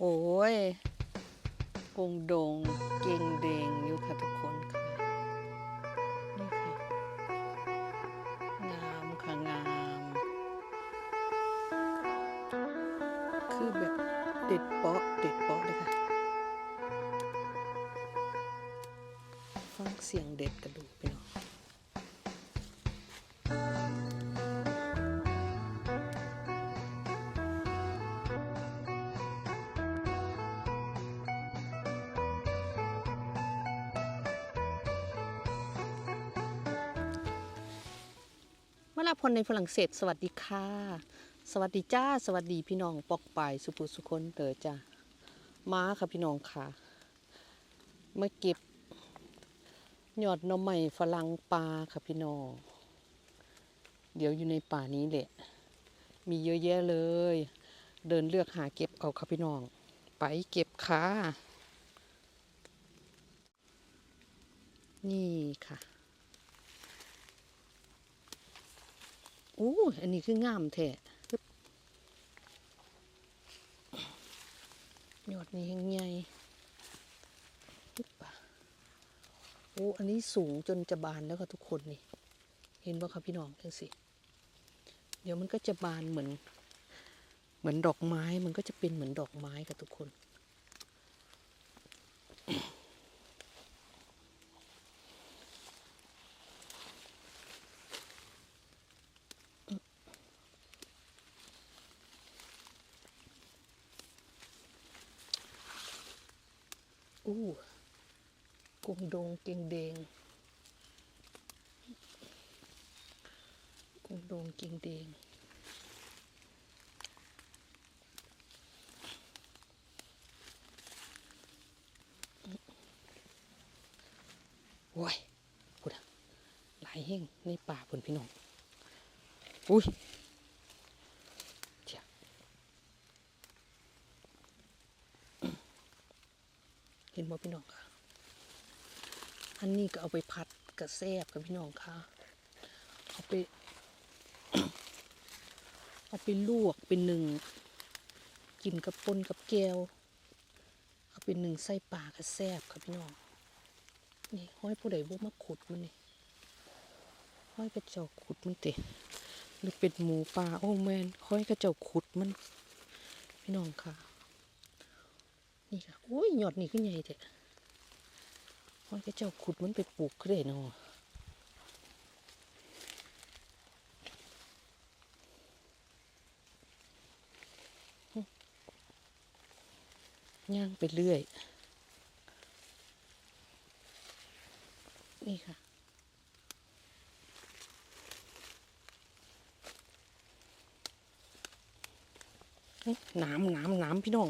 โอ้ยกงดง เก่งเดงอยู่ค่ะทุกคนค่ะ นี่ค่ะ งามค่ะงาม คือแบบเด็ดเปาะเด็ดเปาะเลยค่ะ ฟังเสียงเด็ดกระดูกไปเนาะ ลาพลในฝรั่งเศส สวัสดีค่ะ สวัสดีจ้า สวัสดีพี่น้องปอกปายสุปุสุคนเตอจ้ามาค่ะพี่น้องค่ะ มาเก็บยอดหน่อไม้ฝรั่งปลาค่ะพี่น้อง เดี๋ยวอยู่ในป่านี้แหละ มีเยอะแยะเลย เดินเลือกหาเก็บเอาค่ะพี่น้อง ไปเก็บค่ะ นี่ค่ะ อู้อันนี้คืองามแท้หยอดนี้ยังใหญ่ปึ๊บอะโอ้อันนี้สูงจนจะบานแล้วค่ะทุกคนนี่ เห็นบ่คะพี่น้องจังสิ เดี๋ยวมันก็จะบานเหมือน เหมือนดอกไม้ มันก็จะเป็นเหมือนดอกไม้ค่ะทุกคน อู้กงดงเก่งเดงกุ้งดงเก่งเดงโอ้ยพูดอะหลายแห่งในป่าผลพี่น้องอุ้ยเจ้า เห็น บ่พี่น้องค่ะ อันนี้ก็เอาไปพัดกระแซบกับพี่น้องค่ะ เอาไป เอาไปลวกเป็นหนึ่ง กินกับปนกับแก้ว เอาเป็นหนึ่งไส้ปลากระแซบครับพี่น้อง นี่ห้อยผู้ใดบุกมาขุดมันนี่ห้อยกระเจ้าขุดมันเตะหรือเป็นหมูป่าโอ้แมนห้อยกระเจ้าขุดมัน พี่น้องค่ะ นี่ค่ะโอ้ยหยอดนี่ขึ้นใหญ่เถอะมันก็เจ้าขุดมันไปปลูกก็ได้เนาะย่างไปเรื่อย นี่ค่ะน้ำน้ำน้ำพี่น้อง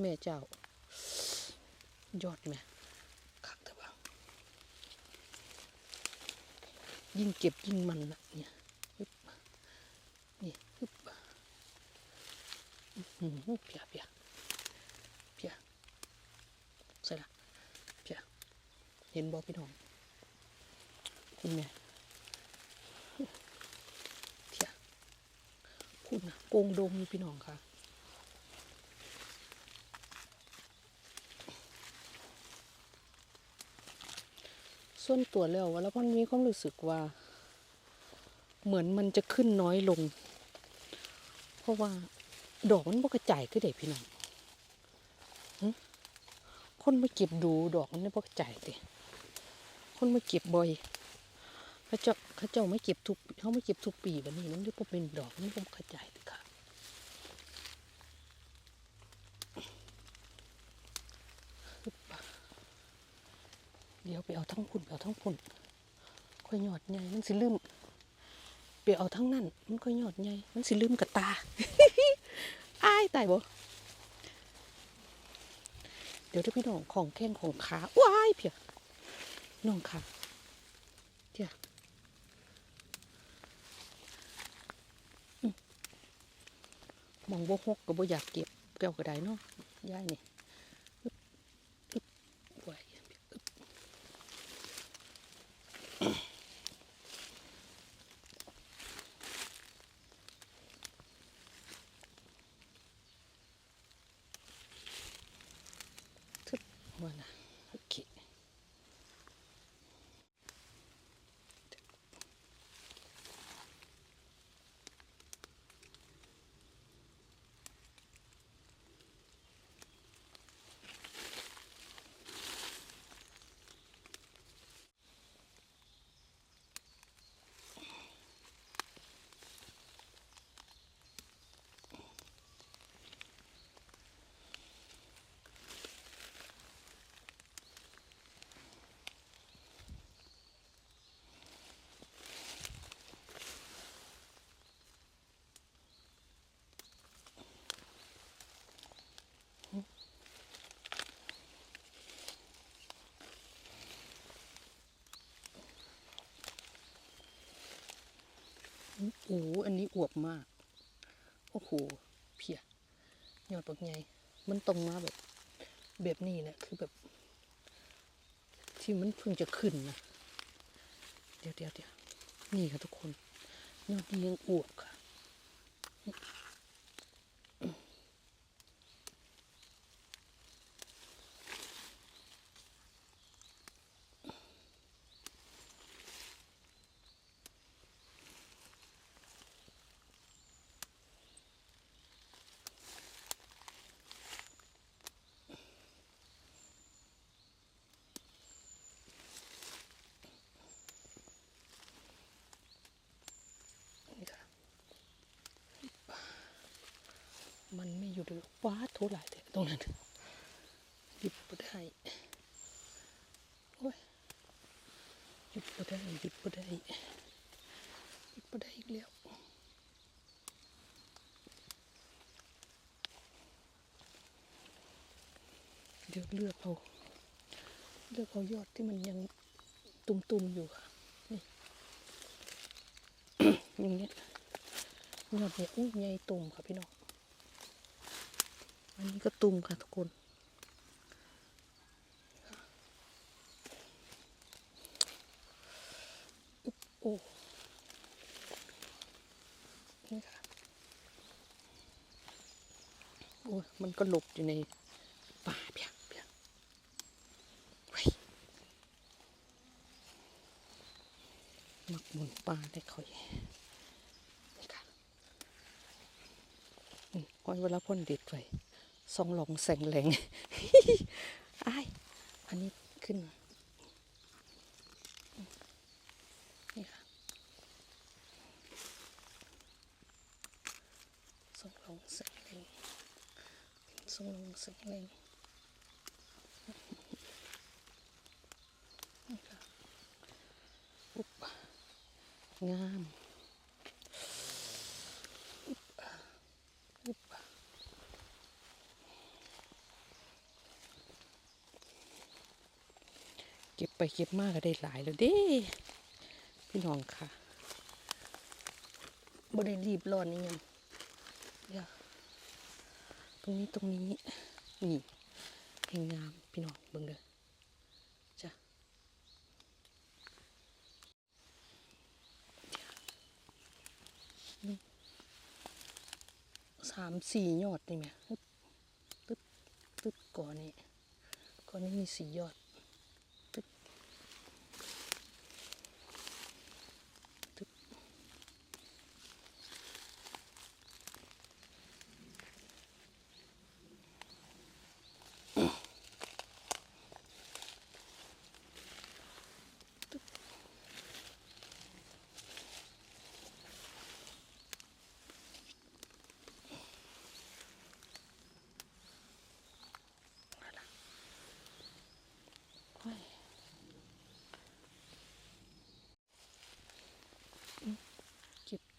แม่เจ้า ยอดแม่คักแต่ว่ายิ่งเก็บยิ่งมันละเนี่ยปึ๊บนี่ปึ๊บหือเพียเพียเพียใส่ละเพียเห็นบอพี่น้องคุณแม่เพียคุณนะโกงดมพี่น้องค่ะ ส่วนตัวแล้วว่าแล้วมันมีความรู้สึกว่า เหมือนมันจะขึ้นน้อยลง เพราะว่า ดอกมันบ่กระจายคือเด็พี่น้องคนมาเก็บดูดอกมันไม่บ่กระจายเด้คนมาเก็บบ่อยเขาเจ้าเขาเจ้าไม่เก็บทุกเขาไม่เก็บทุกปีแบบนี้มันจะเป็นดอกมันบ่กระจายเลยค่ะ เดี๋ยวไปเอาทั้งพุ่นไปเอาทั้งพุ่นค่อยหยอดใหญ่มันสิลืมไปเอาทั้งนั่นมันค่อยหยอดใหญ่มันสิลืมกับตาอ้ายตายบ่เดี๋ยวถ้าพี่น้องของแข้งของขาว้ายเพียน้องค่ะเดี๋ยวมองบ่ฮกก็บ่อยากเก็บแก้วก็ได้เนาะย่ายนี่อึ๊บอึ๊บไว้อึ๊บ น ว่านะโอเค โอ้อันนี้อวบมาก โอ้โห เพียยอดปักใหญ่มันตรงมาแบบ แบบนี้แหละ คือแบบ ที่มันเพิ่งจะขึ้นนะ เดี๋ยวเดี๋ยวเดี๋ยวนี่ค่ะทุกคน ยอดนี้ยังอวบค่ะ นี่ค่ะ มันไม่อยู่เลยว้าโทหลายแต่ตรงนั้นหยุดบ่ได้โอ้ยหยุดบ่ได้หยุดบ่ได้หยุดบ่ได้อีกแล้วเดี๋ยวเลือกเอาเลือกเอายอดที่มันยังตุ่มๆอยู่ค่ะนี่อย่างเงี้ยยอดเนี่ยอุ้ยใหญ่ตุ่มค่ะพี่น้อง อันนี้ก็ตุ่มค่ะทุกคนโอ้นี่ค่ะโอ้ยมันก็หลบอยู่ในป่าเพียงเพียงหมักหมุนป่าได้ค่อยนี่ค่ะอืมอ้อยเวลาพ่นเด็ดไว้ ซองหลงแสงแหลงอ้ายอันนี้ขึ้นมานี่ค่ะซองหลงแสงแหลงซองหลงแสงแหลงนี่ค่ะอุ๊บงามอุ๊บอุ๊บ เก็บไปเก็บมากก็ได้หลายแล้วเด้ พี่น้องค่ะบ่ได้รีบร้อนนี่ยังเดี๋ยวตรงนี้ตรงนี้ นี่เห็นงามพี่น้องเบิ่งเด้อจ้ะนี่สามสี่ยอดนี่ไหมตึ๊บตึ๊บตึ๊บก่อนนี่ก่อนนี้มีสี่ยอด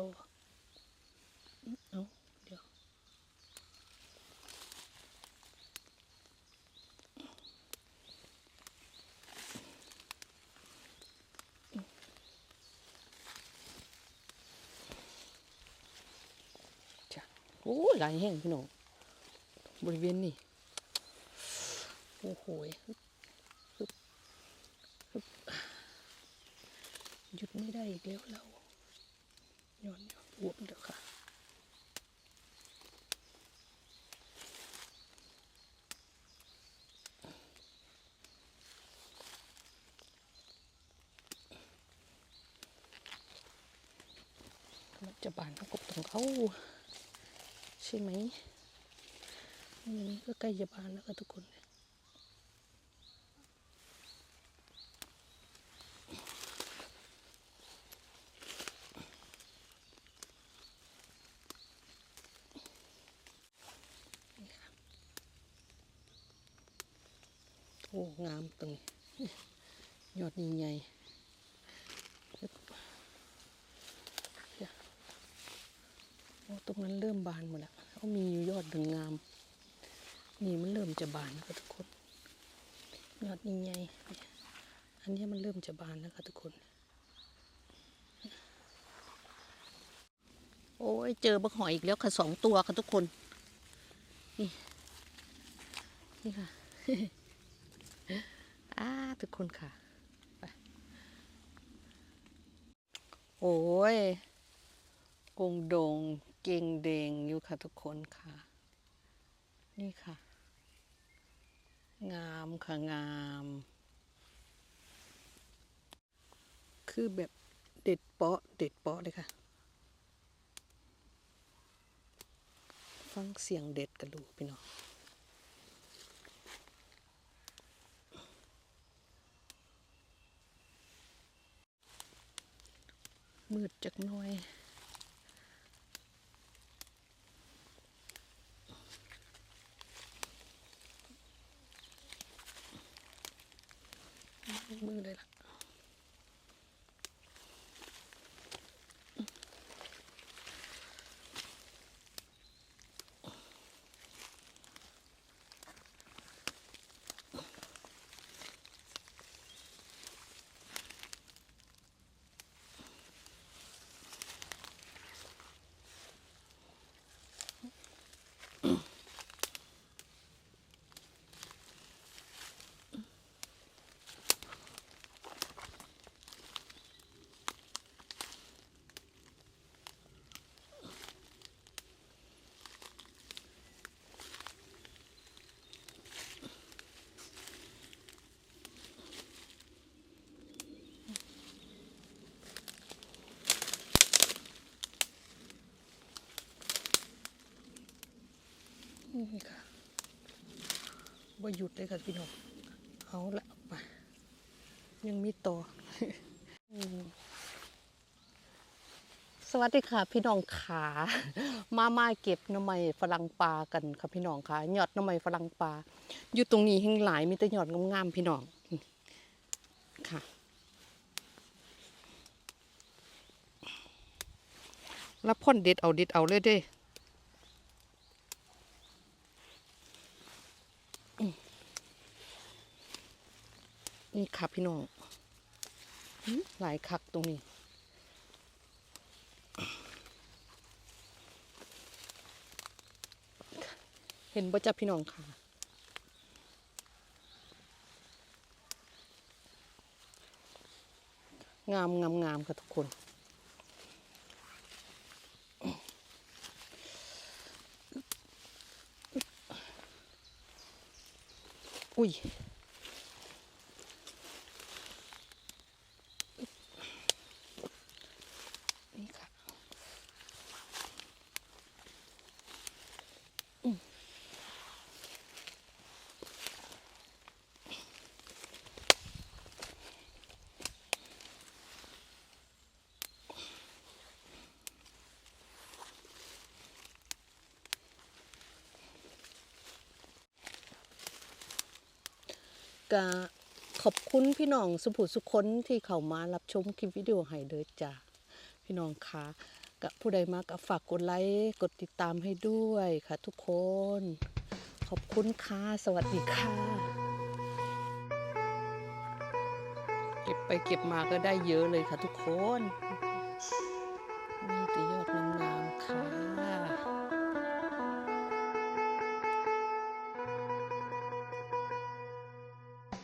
ตวเอาเดี๋ยวจ้ะโอ้ยหลายแห้งพี่น้องบริเวณนี้โอ้โหฮึบฮึบฮึบหยุดไม่ได้อีกแล้วเรา ย้อนอวบเดี๋ยวค่ะมันจะบานกบตรงเขาใช่ไหมนี่ก็ใกล้จะบานแล้วค่ะทุกคน งามตรงยอดใหญ่โอ้ตรงนั้นเริ่มบานหมดแล้วเขามีอยู่ยอดหนึ่งงาม นี่มันเริ่มจะบานแล้วค่ะทุกคน ยอดใหญ่อันนี้มันเริ่มจะบานแล้วค่ะทุกคน โอ้ยเจอบักหอยอีกแล้วค่ะสองตัวค่ะทุกคน นี่ นี่ค่ะ ทุกคนค่ะ โอ้ยกงดงเก่งเดงอยู่ค่ะทุกคนค่ะ นี่ค่ะ งามค่ะงาม คือแบบเด็ดเปาะ เด็ดเปาะเลยค่ะ ฟังเสียงเด็ดกันดูพี่น้อง มืดจักหน่อย นี่ค่ะว่าหยุดเลยค่ะพี่น้องเอาละไปยังมีต่อสวัสดีค่ะ พี่น้องขามามาเก็บน้ำไม้ฝรั่งปลากันค่ะพี่น้องค่ะยอดน้ำไม้ฝรั่งปลาอยู่ตรงนี้แห่งหลายมีแต่ยอดงามๆพี่น้องค่ะแล้วพ่นเด็ดเอาเด็ดเอาเลยเด้ นี่ค่ะพี่น้องหลายคักตรงนี้ เห็นบ่จับพี่น้องค่ะ งามงามงามค่ะทุกคนอุ้ย ก็ขอบคุณพี่น้องสุภุสุคนที่เข้ามารับชมคลิปวิดีโอให้เด้อจ้าพี่น้องคะกับผู้ใดมาก็ฝากกดไลค์กดติดตามให้ด้วยค่ะทุกคน ขอบคุณค่ะสวัสดีค่ะ เก็บไปเก็บมาก็ได้เยอะเลยค่ะทุกคน มีแต่ยอดงามๆค่ะ